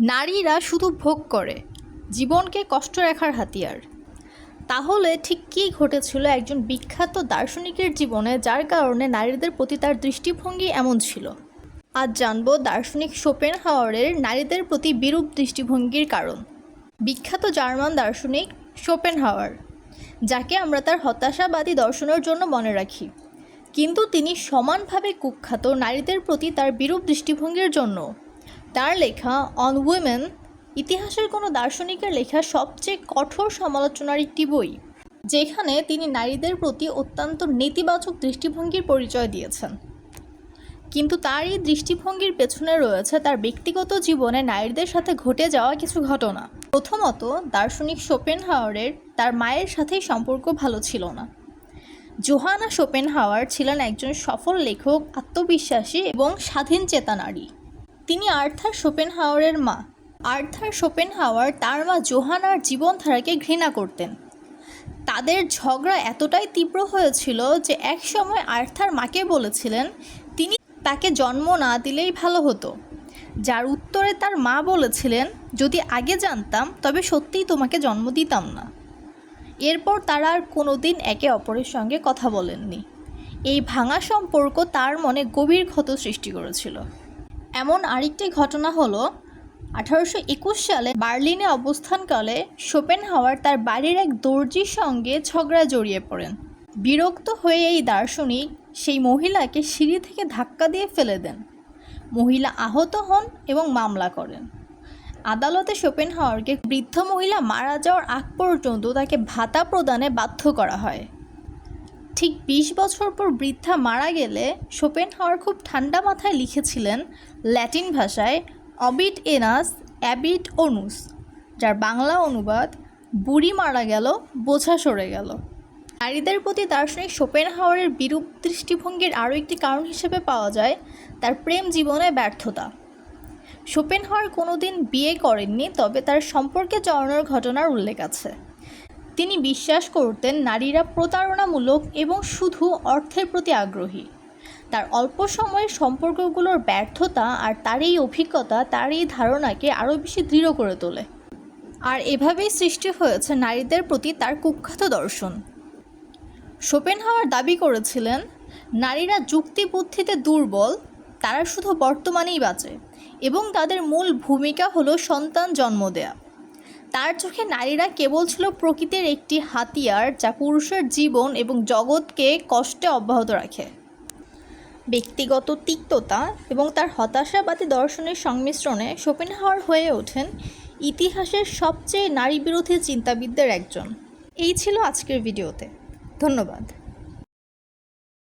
নারীরা শুধু ভোগ করে, জীবনকে কষ্ট রাখার হাতিয়ার। তাহলে ঠিক কী ঘটেছিল একজন বিখ্যাত দার্শনিকের জীবনে যার কারণে নারীদের প্রতি তার দৃষ্টিভঙ্গি এমন ছিল? আজ জানব দার্শনিক শোপেন হাওয়ারের নারীদের প্রতি বিরূপ দৃষ্টিভঙ্গির কারণ। বিখ্যাত জার্মান দার্শনিক শোপেন হাওয়ার যাকে আমরা তার হতাশাবাদী দর্শনের জন্য মনে রাখি। কিন্তু তিনি সমানভাবে কুখ্যাত নারীদের প্রতি তার বিরূপ দৃষ্টিভঙ্গির জন্য। তার লেখা অন উইমেন ইতিহাসের কোনো দার্শনিকের লেখা সবচেয়ে কঠোর সমালোচনার একটি বই, যেখানে তিনি নারীদের প্রতি অত্যন্ত নেতিবাচক দৃষ্টিভঙ্গির পরিচয় দিয়েছেন। কিন্তু তার এই দৃষ্টিভঙ্গির পেছনে রয়েছে তার ব্যক্তিগত জীবনে নারীদের সাথে ঘটে যাওয়া কিছু ঘটনা। প্রথমত, দার্শনিক শোপেন হাওয়ারের তার মায়ের সাথেই সম্পর্ক ভালো ছিল না। জোহানা শোপেন হাওয়ার ছিলেন একজন সফল লেখক, আত্মবিশ্বাসী এবং স্বাধীন চেতা নারী। তিনি আর্থার শোপেনহাওয়ারের মা। আর্থার শোপেনহাওয়ার তার মা জোহানার জীবনধারাকে ঘৃণা করতেন। তাদের ঝগড়া এতটাই তীব্র হয়েছিল যে এক সময় আর্থার মাকে বলেছিলেন, তিনি তাকে জন্ম না দিলেই ভালো হতো। যার উত্তরে তার মা বলেছিলেন, যদি আগে জানতাম, তবে সত্যিই তোমাকে জন্ম দিতাম না। এরপর তারা আর কোনোদিন একে অপরের সঙ্গে কথা বলেননি। এই ভাঙা সম্পর্ক তার মনে গভীর ক্ষত সৃষ্টি করেছিল। এমন আরেকটি ঘটনা হলো, আঠারোশো একুশ সালে বার্লিনে অবস্থানকালে শোপেনহাওয়ার তার বাড়ির এক দর্জির সঙ্গে ঝগড়া জড়িয়ে পড়েন। বিরক্ত হয়ে এই দার্শনিক সেই মহিলাকে সিঁড়ি থেকে ধাক্কা দিয়ে ফেলে দেন। মহিলা আহত হন এবং মামলা করেন। আদালতে শোপেনহাওয়ারকে বৃদ্ধ মহিলা মারা যাওয়ার আগ পর্যন্ত তাকে ভাতা প্রদানে বাধ্য করা হয়। ঠিক বিশ বছর পর বৃদ্ধা মারা গেলে শোপেনহাওয়ার খুব ঠান্ডা মাথায় লিখেছিলেন ল্যাটিন ভাষায় অবিট এনাস, অ্যাবিট অনুস, যার বাংলা অনুবাদ, বুড়ি মারা গেল, বোঝা সরে গেল। নারীদের প্রতি দার্শনিক শোপেনহাওয়ারের বিরূপ দৃষ্টিভঙ্গির আরও একটি কারণ হিসেবে পাওয়া যায় তার প্রেম জীবনে ব্যর্থতা। শোপেনহাওয়ার কোনোদিন বিয়ে করেননি, তবে তার সম্পর্কে জড়ানোর ঘটনার উল্লেখ আছে। তিনি বিশ্বাস করতেন নারীরা প্রতারণামূলক এবং শুধু অর্থের প্রতি আগ্রহী। তার অল্প সময়ের সম্পর্কগুলোর ব্যর্থতা আর তার এই অভিজ্ঞতা তার এই ধারণাকে আরও বেশি দৃঢ় করে তোলে। আর এভাবেই সৃষ্টি হয়েছে নারীদের প্রতি তার কুখ্যাত দর্শন। শোপেনহাওয়ার দাবি করেছিলেন, নারীরা যুক্তি বুদ্ধিতে দুর্বল, তারা শুধু বর্তমানেই বাঁচে এবং তাদের মূল ভূমিকা হলো সন্তান জন্ম দেয়া। তার চোখে নারীরা কেবল ছিল প্রকৃতির একটি হাতিয়ার যা পুরুষের জীবন এবং জগৎকে কষ্টে অব্যাহত রাখে। ব্যক্তিগত তিক্ততা এবং তার হতাশাবাদী দর্শনের সংমিশ্রণে শোপেনহাওয়ার হয়ে ওঠেন ইতিহাসের সবচেয়ে নারী বিরোধী চিন্তাবিদদের একজন। এই ছিল আজকের ভিডিওতে। ধন্যবাদ।